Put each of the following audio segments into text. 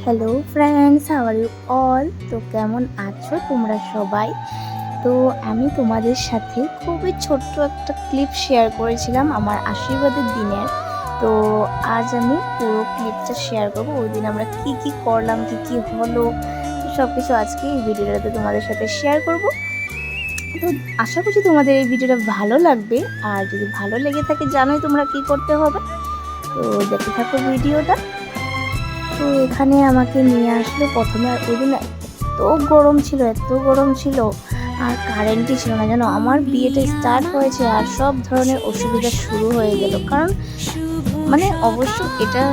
Hello friends how are you all কেমন আছো তোমরা সবাই? তো আমি তোমাদের সাথে খুবই ছোট্ট একটা ক্লিপ শেয়ার করেছিলাম আমার আশীর্বাদের দিনের। তো আজ আমি পুরো ক্লিপটা শেয়ার করব। ওই দিন আমরা কি কি করলাম, কি কি হলো সব কিছু আজকে এই ভিডিওটাতে তোমাদের সাথে শেয়ার করব। তো আশা করছি তোমাদের এই ভিডিওটা ভালো লাগবে। আর যদি ভালো লেগে থাকে, জানোই তোমরা কি করতে হবে। তো দেখে থাকো ভিডিওটা। তো এখানে আমাকে নিয়ে আসলো প্রথমে, আর ওই দিন এত গরম ছিল, এত গরম ছিল, আর কারেন্টই ছিল না, জানো? আমার বিয়েটা স্টার্ট হয়েছে, আর সব ধরনের অসুবিধা শুরু হয়ে গেল। কারণ মানে অবশ্য এটা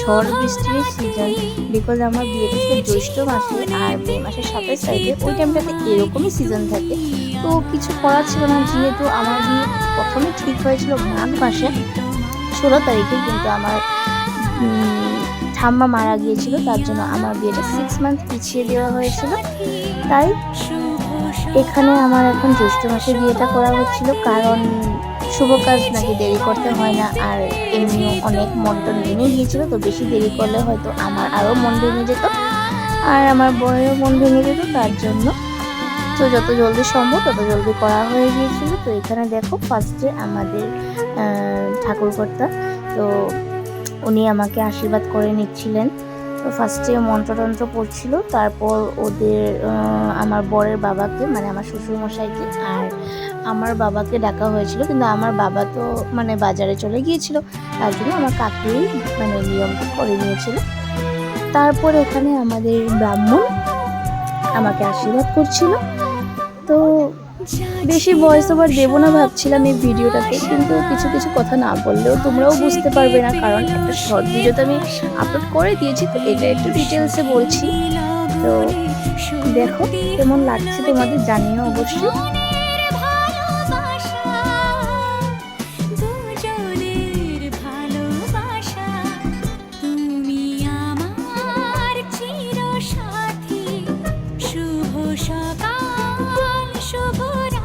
ঝড় বৃষ্টির সিজন বিকজ আমার বিয়েটা ছিল জ্যৈষ্ঠ মাসে, আর মে মাসের সাতাশ তারিখে ওই টাইমটাতে এরকমই সিজন থাকে। তো কিছু করার ছিল না, যেহেতু আমার বিয়ে প্রথমে ঠিক হয়েছিল মাঘ মাসে ষোলো তারিখে, কিন্তু আমার ঠাম্মা মারা গিয়েছিল, তার জন্য আমার বিয়েটা সিক্স মান্থ পিছিয়ে দেওয়া হয়েছিল। তাই এখানে আমার এখন জ্যৈষ্ঠ মাসে বিয়েটা করা হচ্ছিল, কারণ শুভ কাজ নাকি দেরি করতে হয় না, আর এমনিও অনেক মন্ডন ভেঙে গিয়েছিল, তো বেশি দেরি করলে হয়তো আমার আরও মন ভেঙে যেত। আর আমার বড়েরও মন ভেঙে যেত, তার জন্য তো যত জলদি সম্ভব তত জলদি করা হয়ে গিয়েছিল। তো এখানে দেখো ফার্স্টে আমাদের ঠাকুরকর্তা তো উনি আমাকে আশীর্বাদ করে নিচ্ছিলেন। তো ফার্স্টে মন্ত্রতন্ত্র পড়ছিল, তারপর ওদের আমার বরের বাবাকে মানে আমার শ্বশুরমশাইকে আর আমার বাবাকে ডাকা হয়েছিল। কিন্তু আমার বাবা তো মানে বাজারে চলে গিয়েছিল, তার জন্য আমার কাকুই মানে নিয়মটা করে নিয়েছিল। তারপর এখানে আমাদের ব্রাহ্মণ আমাকে আশীর্বাদ করছিল। তো বেশি ভয়েস ওভার দেবো না ভাবছিলাম এই ভিডিওটাতে, কিন্তু কিছু কিছু কথা না বললেও তোমরাও বুঝতে পারবে না, কারণ একটা শর্ট ভিডিও তো আমি আপলোড করে দিয়েছি, তো এটা একটু ডিটেলসে বলছি। তো দেখো কেমন লাগছে তোমাদের, জানিও অবশ্যই।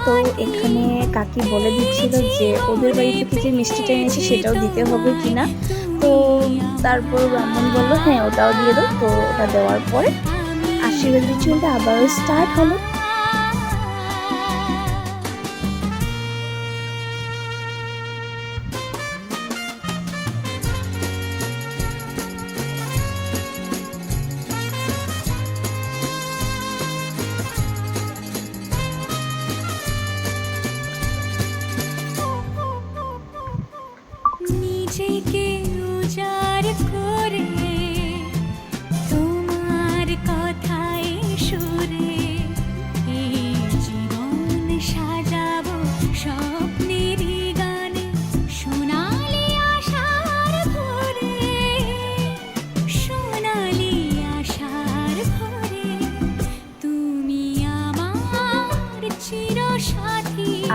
তো এখানে কাকি বলে দিচ্ছিল যে ওদের বাড়ি থেকে যে মিষ্টিটা এনেছে সেটাও দিতে হবে কি না তো তারপর ব্রাহ্মণ বলল হ্যাঁ ওটাও দিয়ে দাও। তো ওটা দেওয়ার পরে আশীর্বাদ রিচুয়ালটা আবারও স্টার্ট হলো।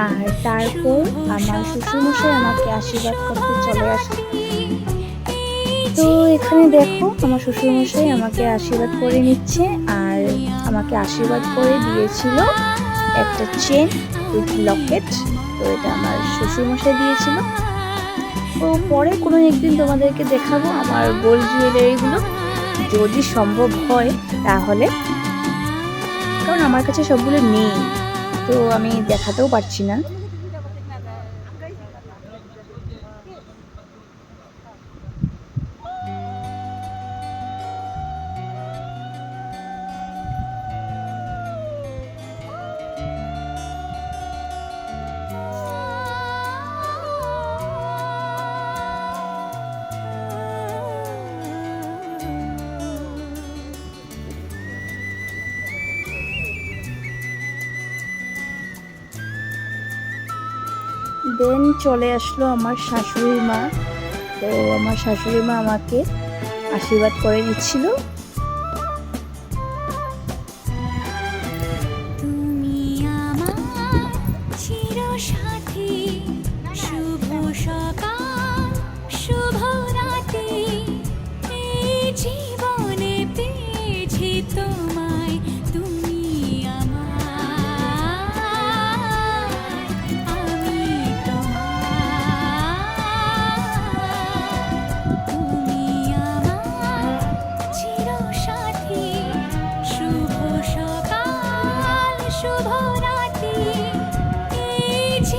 আর তারপর আমার শ্বশুরমশাই আমাকে আশীর্বাদ করতে চলে আসে। তো এখানে দেখো, আমার শ্বশুরমশাই আমাকে আশীর্বাদ করে নিচ্ছে আর আমাকে আশীর্বাদ করে দিয়েছিল একটা চেন উইথ লকেট তো এটা আমার শ্বশুরমশাই দিয়েছিল। তো পরে কোনো একদিন তোমাদেরকে দেখাবো আমার গোল্ড জুয়েলারিগুলো যদি সম্ভব হয় তাহলে, কারণ আমার কাছে সবগুলো নেই। তো আমি দেখাতেও পারছি না। দেন চলে আসলো আমার শাশুড়ি মা। তো আমার শাশুড়ি মা আমাকে আশীর্বাদ করে দিচ্ছিল।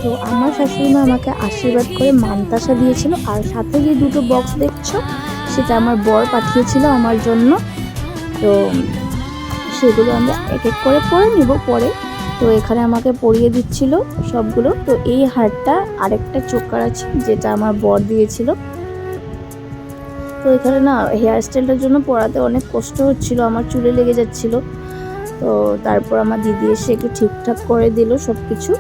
তো আমার শাশুড়ি মা আমাকে আশীর্বাদ করে মানতাসা দিয়েছিল। আর সাথে যে দুটো বক্স দেখছ, সেটা আমার বর পাঠিয়েছিল আমার জন্য। তো সেগুলো আমরা এক এক করে পরে নিব পরে। তো এখানে আমাকে পরিয়ে দিচ্ছিল সবগুলো। তো এই হারটা আরেকটা চোকার আছে, যেটা আমার বর দিয়েছিল। তো এখানে না হেয়ার স্টাইলটার জন্য পরাতে অনেক কষ্ট হচ্ছিল, আমার চুলে লেগে যাচ্ছিল। তো তারপর আমার দিদি এসে একটু ঠিকঠাক করে দিল সব কিছু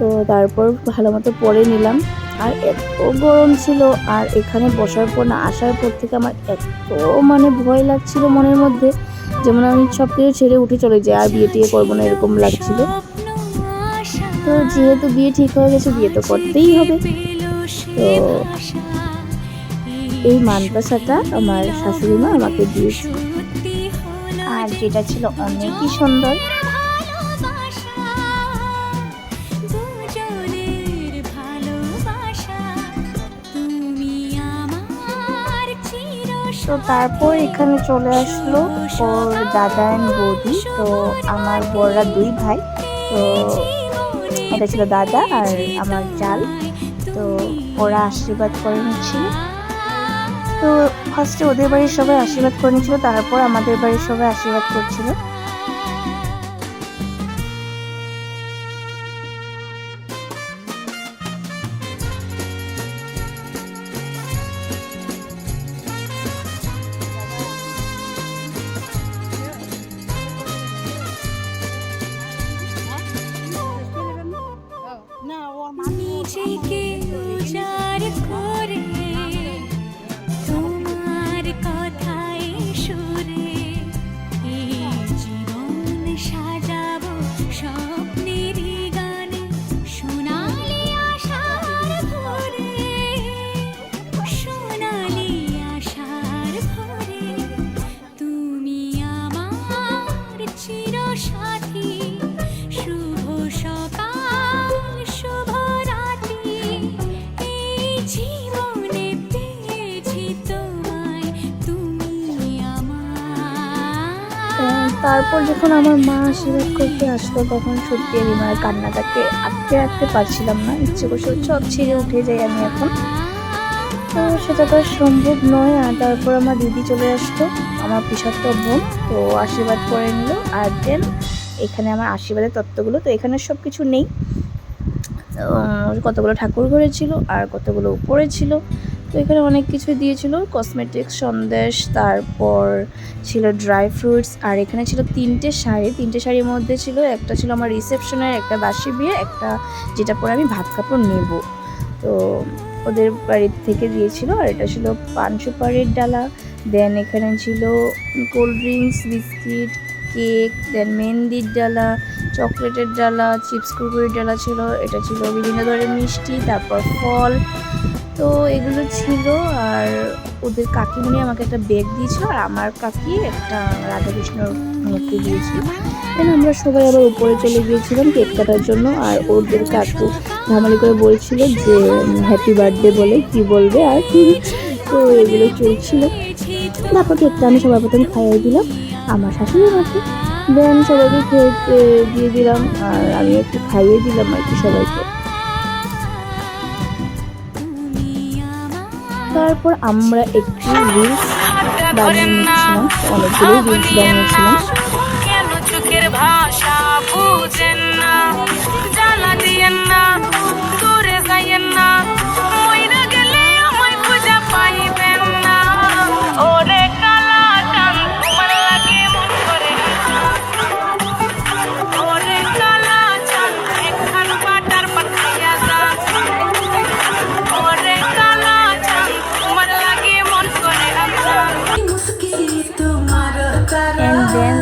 তো তারপর ভালো মতো পরে নিলাম। আর এত গরম ছিল, আর এখানে বসার পর না, আসার পর থেকে আমার এত মানে ভয় লাগছিল মনের মধ্যে, যেমন আমি সব কিছু ছেড়ে উঠে চলে যাই, আর বিয়ে টিয়ে করব না এরকম লাগছিল। তো যেহেতু বিয়ে ঠিক হয়ে গেছে, বিয়ে তো করতেই হবে। তো এই মানতাসাটা আমার শাশুড়ি মা আমাকে দিয়েছে। আর যেটা ছিল অনেকই সুন্দর। তো তারপর এখানে চলে আসলো ওর দাদা অ্যান্ড বৌদি। তো আমার বড়রা দুই ভাই। তো এটা ছিল দাদা আর আমার জাল। তো ওরা আশীর্বাদ করে নিচ্ছিল। তো ফার্স্টে ওদের বাড়ির সবাই আশীর্বাদ করে নিচ্ছিল, তারপর আমাদের বাড়ির সবাই আশীর্বাদ করছিল। নিজেকে উজাড় তারপর যখন আমার মা আশীর্বাদ করতে আসলো, তখন সত্যি আমি মায়ের কান্নাটাকে আটকে রাখতে পারছিলাম না। ইচ্ছে করছে সব ছিঁড়ে উঠে যাই আমি এখন। তো সেটা তো সম্ভব নয়। আর তারপর আমার দিদি চলে আসতো আমার পিসাত্ত বোন, তো আশীর্বাদ করে নিল। আর দেন এখানে আমার আশীর্বাদের তত্ত্বগুলো, তো এখানে সব কিছু নেই কতগুলো ঠাকুর ঘরে ছিল আর কতগুলো উপরে ছিল তো এখানে অনেক কিছুই দিয়েছিল কসমেটিক্স সন্দেশ, তারপর ছিল ড্রাই ফ্রুটস আর এখানে ছিল তিনটে শাড়ি। তিনটে শাড়ির মধ্যে ছিল, একটা ছিল আমার রিসেপশনের একটা বাসি বিয়ে, একটা যেটা পরে আমি ভাত কাপড় নেব। তো ওদের বাড়ির থেকে দিয়েছিল, আর এটা ছিল পান সুপারির ডালা। দেন এখানে ছিল cold drinks biscuit cake then মেহেন্দির ডালা, চকলেটের ডালা চিপস কুরকুরির ডালা ছিল, এটা ছিল বিভিন্ন ধরনের মিষ্টি, তারপর ফল। তো এগুলো ছিল, আর ওদের কাকিমণি আমাকে একটা ব্যাগ দিয়েছিল, আর আমার কাকি একটা রাধাকৃষ্ণর মূর্তি দিয়েছিল। দেন আমরা সবাই আবার উপরে চলে গিয়েছিলাম কেক কাটার জন্য, আর ওদের কাকু ঝামালি করে বলছিল যে হ্যাপি বার্থডে বলে, কি বলবে আর কি। তো এগুলো চলছিল। তারপর কেকটা আমি সবার প্রথমে খাইয়ে দিলাম, আমার শাশুড়ি মাকে দেন সবাইকে খেতে দিয়ে দিলাম, আর আমি একটু খাইয়ে দিলাম আর কি সবাইকে। তারপর আমরা একটু রিলস বানিয়েছিলাম অনেকগুলো রিলস বানিয়েছিলাম। ভাষা বুঝেন না দিয়েন না।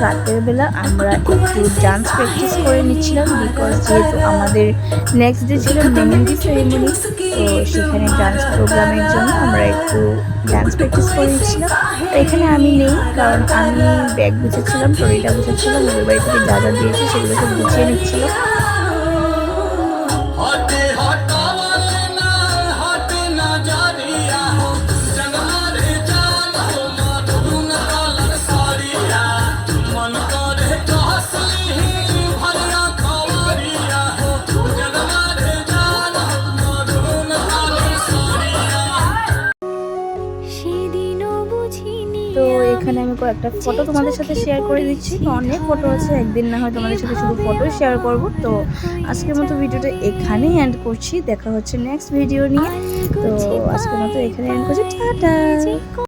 রাতের বেলা আমরা একটু ডান্স প্র্যাকটিস করে নিচ্ছিলাম বিকজ যেহেতু আমাদের নেক্সট ডে ছিল মেহেন্দি সেরেমনি তো সেখানে ডান্স প্রোগ্রামের জন্য আমরা একটু ডান্স প্র্যাকটিস করে নিচ্ছিলাম। এখানে আমি নেই, কারণ আমি ব্যাগ গুছেছিলাম ট্রলিটা গুছেছিলাম ওদের বাড়ি থেকে যা যা দিয়েছে সেগুলো সব গুছিয়ে নিচ্ছিলাম। কয়েকটা ফটো তোমাদের সাথে শেয়ার করে দিচ্ছি। অনেক ফটো আছে, একদিন না হয় তোমাদের সাথে শুধু ফটো শেয়ার করব। তো আজকের মতো ভিডিওটা এখানেই এন্ড করছি। দেখা হচ্ছে নেক্সট ভিডিও নিয়ে। তো আজকের মতো এখানে এন্ড করছি। টাটা!